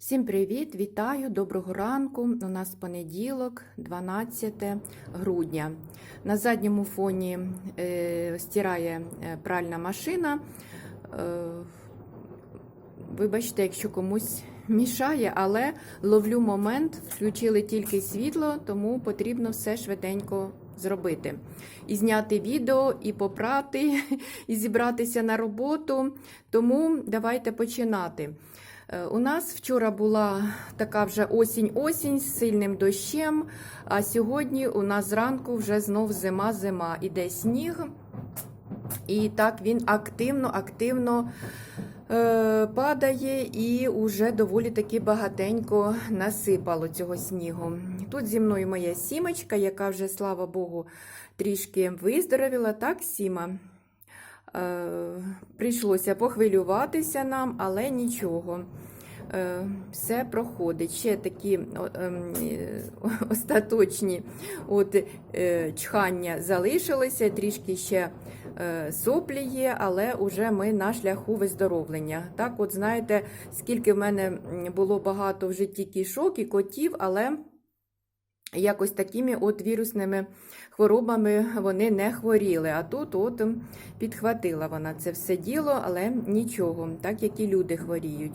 Всім привіт! Вітаю! Доброго ранку! У нас понеділок, 12 грудня. На задньому фоні е, стирає е, пральна машина. Е, вибачте, якщо комусь мішає, але ловлю момент, включили тільки світло, тому потрібно все швиденько зробити. І зняти відео, і попрати, і зібратися на роботу. Тому давайте починати. Е, У нас вчора була така вже осінь-осінь з сильним дощем, а сьогодні у нас зранку вже знов зима-зима. Іде сніг, і так він активно-активно е, падає і вже доволі таки багатенько насипало цього снігу. Тут зі мною моя сімочка, яка вже, слава Богу, трішки виздоровіла. Так, Сіма? Е, Прийшлося похвилюватися нам, але нічого. Е, Все проходить. Ще такі ем, остаточні от, е, чхання залишилися, трішки ще соплі є, але вже ми на шляху виздоровлення. Так, от знаєте, скільки в мене було багато в житті кішок і котів, але якось такими от вірусними хворобами вони не хворіли. А тут от підхватила вона це все діло, але нічого, так як і люди хворіють.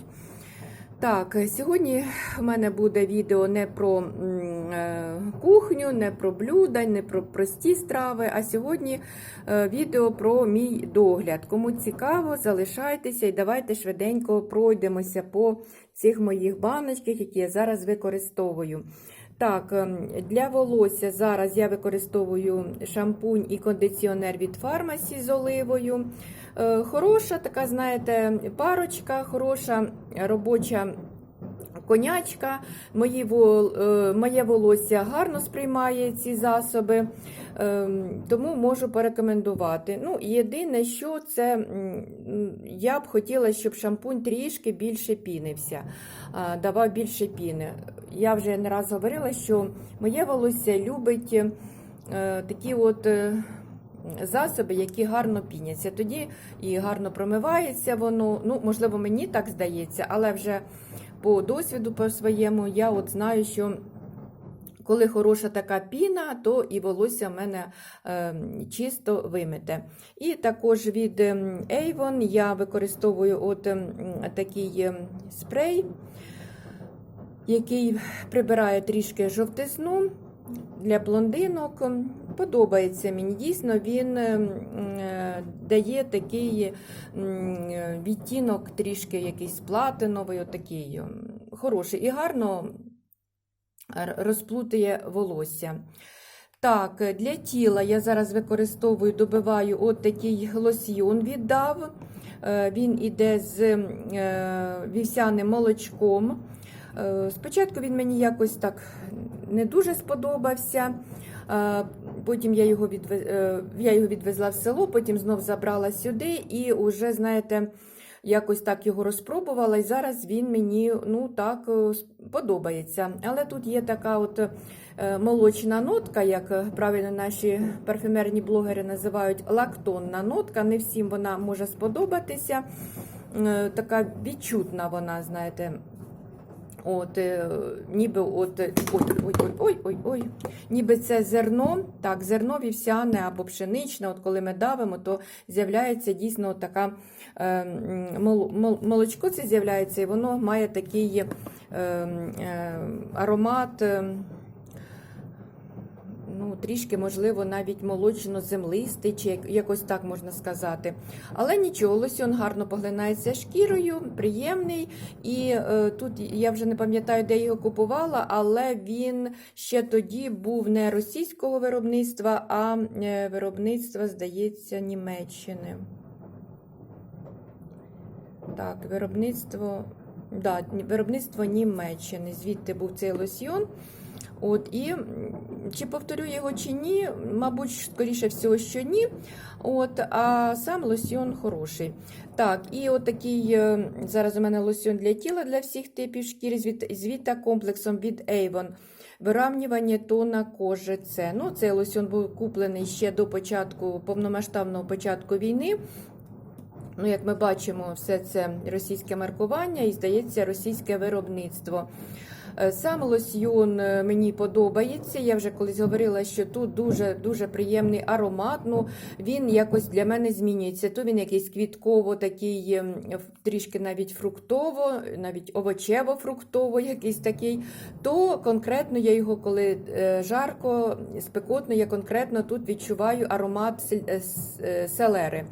Так, сьогодні в мене буде відео не про е, кухню, не про блюда, не про прості страви, а сьогодні е, відео про мій догляд. Кому цікаво, залишайтеся і давайте швиденько пройдемося по цих моїх баночках, які я зараз використовую. Так, ем, для волосся зараз я використовую шампунь і кондиціонер від Фармасі з оливою. Е, Хороша така, знаєте, парочка, хороша робоча конячка. Мої, е, моє волосся гарно сприймає ці засоби, ем, тому можу порекомендувати. Ну, єдине, що це я б хотіла, щоб шампунь трішки більше пінився, давав більше піни. Я вже не раз говорила, що моє волосся любить е, такі от. е, Засоби, які гарно піняться. Тоді і гарно промивається воно. Ну, можливо, мені так здається, але вже по досвіду по своєму я от знаю, що коли хороша така піна, то і волосся в мене е, чисто вимите. І також від ем, Avon я використовую от ем, такий ем, спрей, який прибирає трішки жовтизну для блондинок. Подобається мені. Дійсно, він ем, е, дає такий відтінок, трішки якийсь платиновий, отакий хороший і гарно р- розплутує волосся. Так, для тіла я зараз використовую, добиваю от такий лосьйон від DAV. Е, Він іде з е, вівсяним молочком. Е, Спочатку він мені якось так не дуже сподобався. Е, Потім я його, відвез... е, я його відвезла в село, потім знов забрала сюди і вже, знаєте, якось так його розпробувала. І зараз він мені ну так подобається. Але тут є така от молочна нотка, як правильно наші парфюмерні блогери називають лактонна нотка. Не всім вона може сподобатися. Така відчутна вона, знаєте. От, е, ніби от, е, ой, ой, ой, ой, ой, ой, ніби це зерно, так, зерно вівсяне або пшеничне, от коли ми давимо, то з'являється дійсно така е, мол- мол- молочко це з'являється, і воно має такий е, е, аромат. Ну, трішки, можливо, навіть молочно-землистий, чи якось так можна сказати. Але нічого, лосьон гарно поглинається шкірою, приємний. І е, тут я вже не пам'ятаю, де його купувала, але він ще тоді був не російського виробництва, а е, виробництва, здається, Німеччини. Так, виробництво, да, виробництво Німеччини. Звідти був цей лосьйон. От, і чи повторю його чи ні, мабуть, скоріше всього, що ні. От, а сам лосьйон хороший. Так, і от такий е, зараз у мене лосьйон для тіла для всіх типів віт- з віта-комплексом від Avon. Виравнювання тона кожи. Це. Ну, цей лосьон був куплений ще до початку повномасштабного початку війни. Ну, як ми бачимо, все це російське маркування і, здається, російське виробництво. Е, Сам лосьйон е, мені подобається. Я вже колись говорила, що тут дуже дуже приємний аромат. Ну він якось для мене змінюється. То він якийсь квітково, такий ем, трішки навіть фруктово, навіть овочево-фруктово, якийсь такий. То конкретно я його, коли е, жарко, спекотно, я конкретно тут відчуваю аромат селери.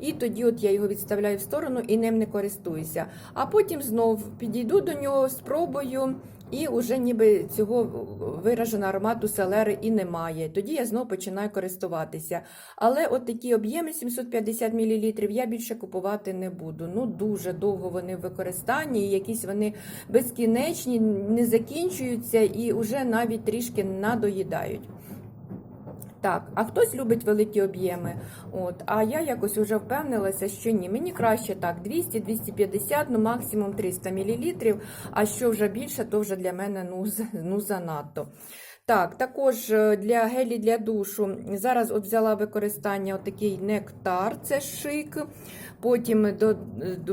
І тоді от я його відставляю в сторону і ним не користуюся. А потім знов підійду до нього, спробую, і вже ніби цього вираженого аромату селери і немає. Тоді я знову починаю користуватися. Але от такі об'єми 750 мл я більше купувати не буду. Ну дуже довго вони в використанні, якісь вони безкінечні, не закінчуються і вже навіть трішки надоїдають. Так, а хтось любить великі об'єми. От, а я якось вже впевнилася, що ні. Мені краще так, 200-250, ну максимум 300 мл, а що вже більше, то вже для мене ну, ну занадто. Так, також е, для гелі для душу. Зараз от взяла використання отакий нектар, це шик. Потім до-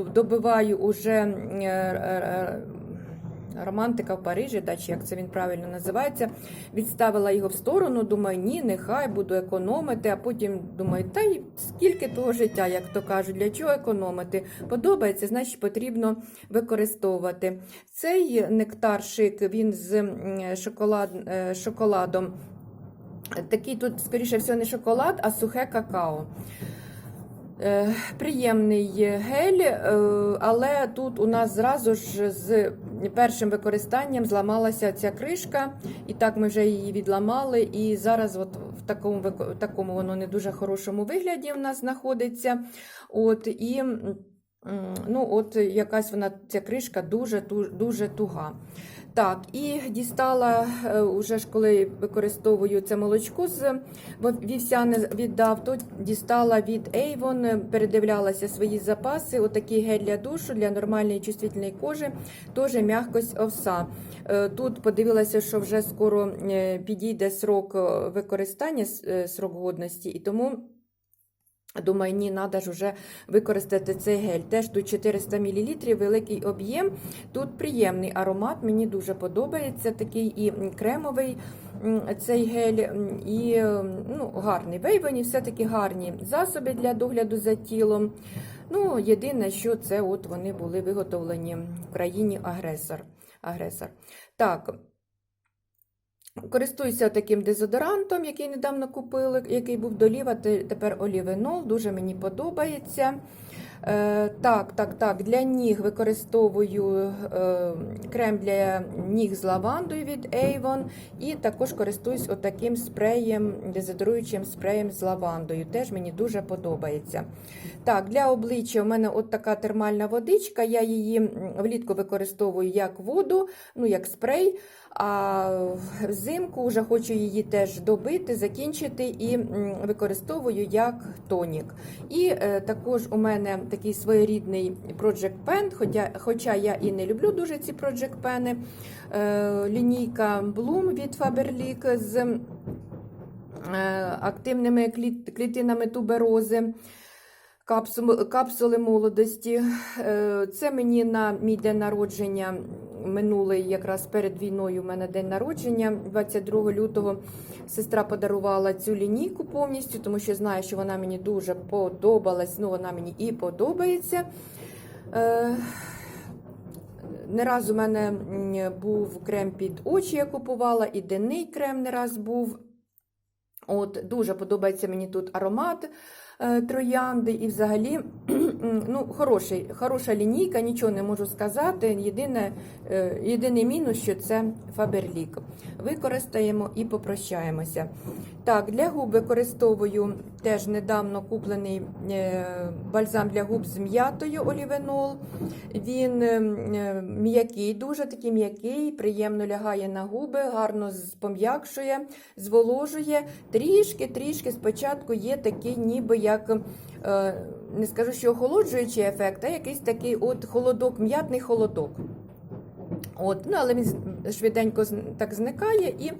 добиваю уже е, е, романтика в Парижі, да, чи як це він правильно називається. Відставила його в сторону, думаю, ні, нехай буду економити, а потім думаю, та й скільки того життя, як то кажуть, для чого економити? Подобається, значить потрібно використовувати. Цей нектар шик, він з шоколад, е, шоколадом. Такий тут, скоріше всього, не шоколад, а сухе какао. Е, Приємний гель, е, але тут у нас зразу ж з першим використанням зламалася ця кришка, і так ми вже її відламали. І зараз от в такому в такому воно не дуже хорошому вигляді в нас знаходиться. От, і ну, от якась вона ця кришка дуже дуже туга. Так, і дістала е, уже ж коли використовую це молочко з вівсяне віддав, то дістала від Avon, передивлялася свої запаси. Отакий гель для душу для нормальної чувствительної кожи, теж м'якость овса. Е, Тут подивилася, що вже скоро е, підійде срок використання, срок годності, і тому. Думаю, ні, треба ж вже використати цей гель. Теж тут 400 мл, великий об'єм. Тут приємний аромат, мені дуже подобається. Такий і кремовий цей гель, і ну, гарний. Вейвені все-таки гарні засоби для догляду за тілом. Ну, єдине, що це от вони були виготовлені в країні агресор. агресор. Так. Користуюся таким дезодорантом, який недавно купили, який був доліва, те- тепер олівенол, дуже мені подобається. Е, так, так, так, для ніг використовую е, крем для ніг з лавандою від Avon і також користуюсь отаким спреєм, дезодоруючим спреєм з лавандою. Теж мені дуже подобається. Так, для обличчя у мене от така термальна водичка, я її влітку використовую як воду, ну як спрей. А взимку вже хочу її теж добити, закінчити і використовую як тонік. І е, також у мене такий своєрідний Project Pen, хоча, я і не люблю дуже ці Project Pen. Е, лінійка Bloom від Faberlic з е, активними клітинами туберози. Капсу- Капсули молодості. Е, Це мені на мій день народження минулий, якраз перед війною. У мене день народження, 22 лютого. Сестра подарувала цю лінійку повністю, тому що знає, що вона мені дуже подобалась. Ну, вона мені і подобається. Е, Не раз у мене був крем під очі, я купувала, і денний крем не раз був. От, Дуже подобається мені тут аромат троянди і взагалі ну, хороший, хороша лінійка, нічого не можу сказати. Єдине, е, єдиний мінус, що це Фаберлік. Використаємо і попрощаємося. Так, для губ використовую теж недавно куплений е, бальзам для губ з м'ятою олівенол. Він е, м'який, дуже такий м'який, приємно лягає на губи, гарно з- пом'якшує, зволожує. Трішки-трішки спочатку є такий, ніби як, не скажу, що охолоджуючий ефект, а якийсь такий от холодок, м'ятний холодок. От, ну, але він швиденько так зникає і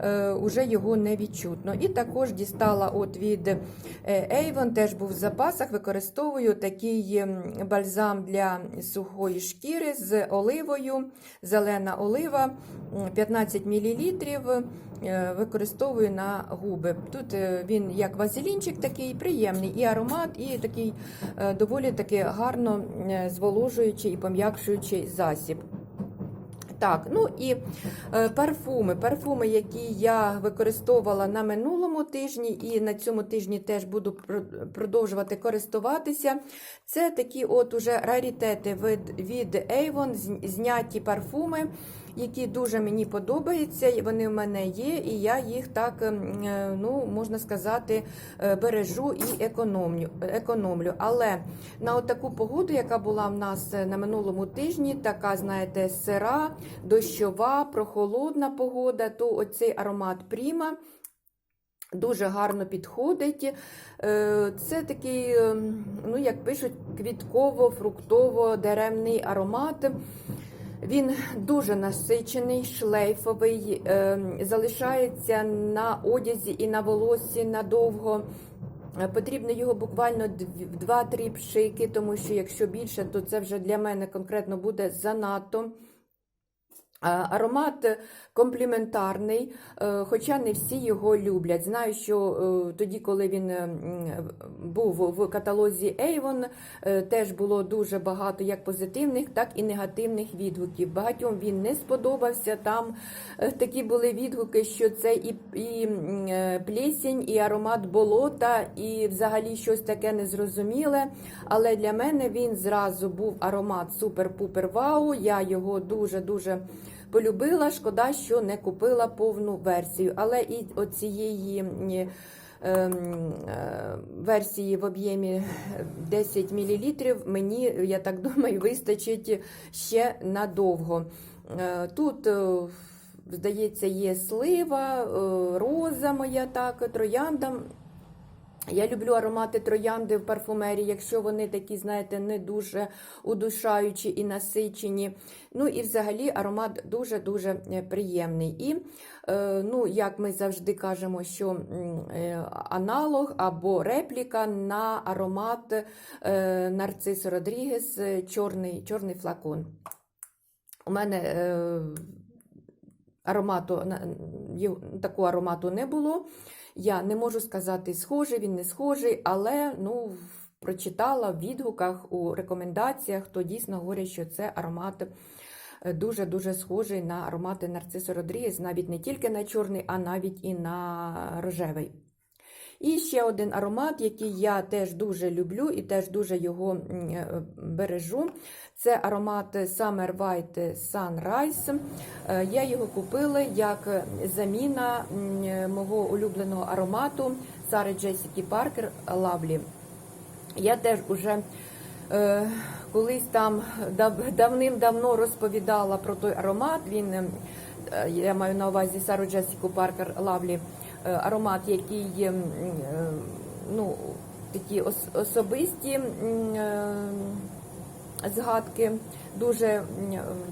е, вже його не відчутно. І також дістала от від е, Avon, теж був в запасах, використовую такий ем, бальзам для сухої шкіри з оливою, зелена олива, 15 мл. Використовую на губи. Тут е, він як вазелінчик такий приємний, і аромат, і такий е, доволі таки гарно е, зволожуючий і пом'якшуючий засіб. Так, ну і е, парфуми. Парфуми, які я використовувала на минулому тижні, і на цьому тижні теж буду продовжувати користуватися. Це такі от уже раритети від, від Avon, зняті парфуми, які дуже мені подобаються. Вони в мене є, і я їх так, ем, е, ну, можна сказати, е, бережу і економлю. економлю. Але на таку погоду, яка була в нас е, на минулому тижні, така, знаєте, сира, дощова, прохолодна погода, то оцей аромат Пріма. Дуже гарно підходить. Це такий, е, ну як пишуть, квітково-фруктово-деремний аромат. Він дуже насичений, шлейфовий, е, залишається на одязі і на волосі надовго. Е, Потрібно його буквально дв- в 2-3 пшики, тому що якщо більше, то це вже для мене конкретно буде занадто. Аромат компліментарний, е, хоча не всі його люблять. Знаю, що е, тоді, коли він е, був в каталозі Avon, е, теж було дуже багато як позитивних, так і негативних відгуків. Багатьом він не сподобався. Там е, такі були відгуки, що це і, і е, і аромат болота, і взагалі щось таке незрозуміле. Але для мене він зразу був аромат супер-пупер вау. Я його дуже-дуже полюбила. Шкода, що не купила повну версію. Але і оцієї ем, е, версії в об'ємі 10 мл мені, я так думаю, вистачить ще надовго. Е, Тут, е, здається, є слива, роза моя, так, троянда. Я люблю аромати троянди в парфумерії, якщо вони такі, знаєте, не дуже удушаючі і насичені. Ну і взагалі аромат дуже-дуже е, приємний. І, е, ну, як ми завжди кажемо, що е, аналог або репліка на аромат Нарцисо Родрігес чорний, чорний флакон. У мене аромату, такого аромату не було. Я не можу сказати, схожий, він не схожий, але ну, прочитала в відгуках у рекомендаціях, то дійсно говорять, що це аромат дуже-дуже схожий на аромати Нарцисо Родрієс, навіть не тільки на чорний, а навіть і на рожевий. І ще один аромат, який я теж дуже люблю і теж дуже його е, бережу. Це аромат Summer White Sunrise. Е, Я його купила як заміна е, мого улюбленого аромату Сари Джесіки Паркер Lovely. Я теж уже е, колись там дав- давним-давно розповідала про той аромат. Він, е, я маю на увазі Сару Джесіку Паркер Лавлі, аромат, який е, ну, такі особисті е, згадки, дуже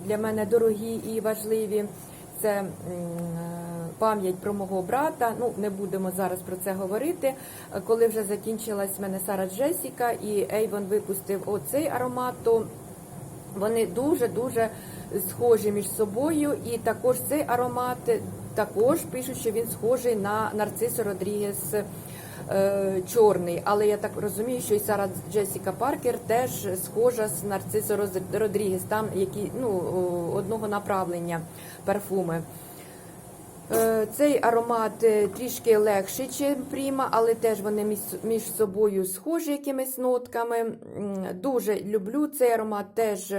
для мене дорогі і важливі. Це е, пам'ять про мого брата. Ну, не будемо зараз про це говорити. Е, Коли вже закінчилась в мене Сара Джесіка і Ейвон випустив оцей аромат, то вони дуже-дуже схожі між собою. І також цей аромат також пишуть, що він схожий на Нарцисо Родрігес е, чорний. Але я так розумію, що і Сара Джесіка Паркер теж схожа з Нарцисо Родрігес, там які ну, одного направлення парфуми. Е, Цей аромат е, трішки легший, ніж Пріма, але теж вони між, собою схожі якимись нотками. Дуже люблю цей аромат, теж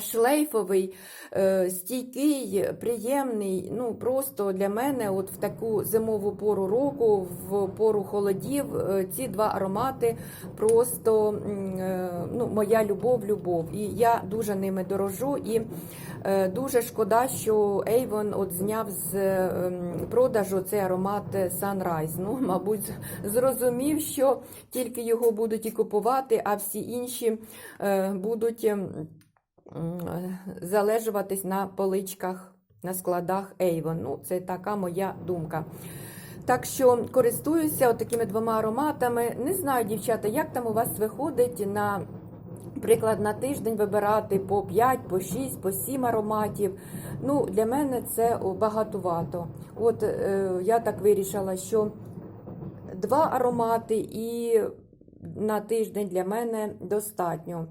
шлейфовий, е, стійкий, приємний. Ну просто для мене, от в таку зимову пору року, в пору холодів, е, ці два аромати просто е, ну, моя любов, любов. І я дуже ними дорожу. І дуже шкода, що Avon от зняв з ем, продажу цей аромат Sunrise. Ну, мабуть, зрозумів, що тільки його будуть і купувати, а всі інші будуть. Залежуватись на поличках, на складах Avon. Ну, це така моя думка. Так що користуюся такими двома ароматами. Не знаю, дівчата, як там у вас виходить на приклад на тиждень вибирати по 5, по 6, по 7 ароматів. Ну, для мене це багатувато. От е, я так вирішила, що два аромати і на тиждень для мене достатньо.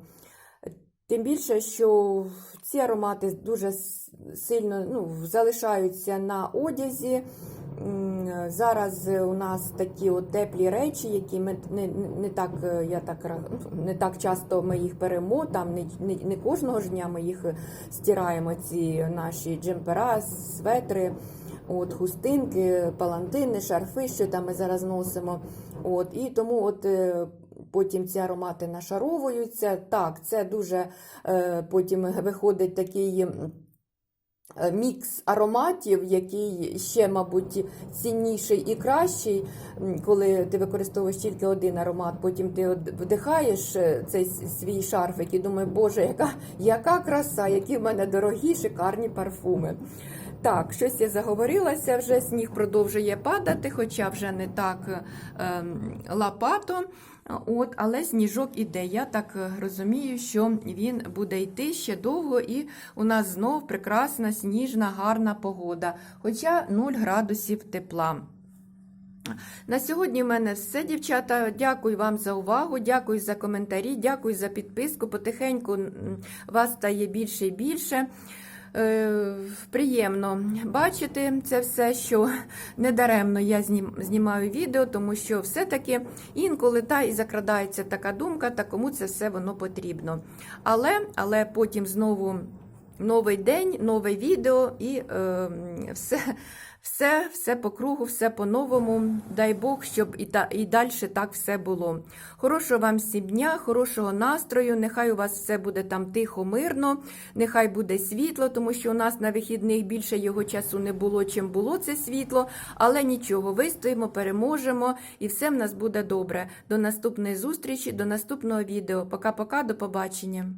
Тим більше, що ці аромати дуже сильно ну, залишаються на одязі. Зараз у нас такі от теплі речі, які ми не, не, так е, я так ну, не так часто ми їх беремо. Там не, не, не кожного ж дня ми їх стираємо. Ці наші джемпера, светри, от хустинки, палантини, шарфи, що там ми зараз носимо. От і тому от. Е, Потім ці аромати нашаровуються. Так, це дуже е, потім виходить такий е, мікс ароматів, який ще, мабуть, цінніший і кращий, коли ти використовуєш тільки один аромат, потім ти вдихаєш е, цей свій шарфик і думаєш, боже, яка, яка краса, які в мене дорогі, шикарні парфуми. Так, щось я заговорилася, вже сніг продовжує падати, хоча вже не так ем, лапато. От, але сніжок іде. Я так е, розумію, що він буде йти ще довго, і у нас знов прекрасна сніжна, гарна погода, хоча 0 градусів тепла. На сьогодні в мене все, дівчата. Дякую вам за увагу, дякую за коментарі, дякую за підписку. Потихеньку вас стає більше і більше. Е, приємно бачити це все, що недаремно я знім- знімаю відео, тому що все-таки інколи та і закрадається така думка, та кому це все воно потрібно. Але, але потім знову новий день, нове відео і е, все, все, все по кругу, все по-новому. Дай Бог, щоб і, та, і далі так все було. Хорошого вам всім дня, хорошого настрою. Нехай у вас все буде там тихо, мирно, нехай буде світло, тому що у нас на вихідних більше його часу не було, чим було це світло. Але нічого, вистоїмо, переможемо, і все в нас буде добре. До наступної зустрічі, до наступного відео. Пока-пока, до побачення.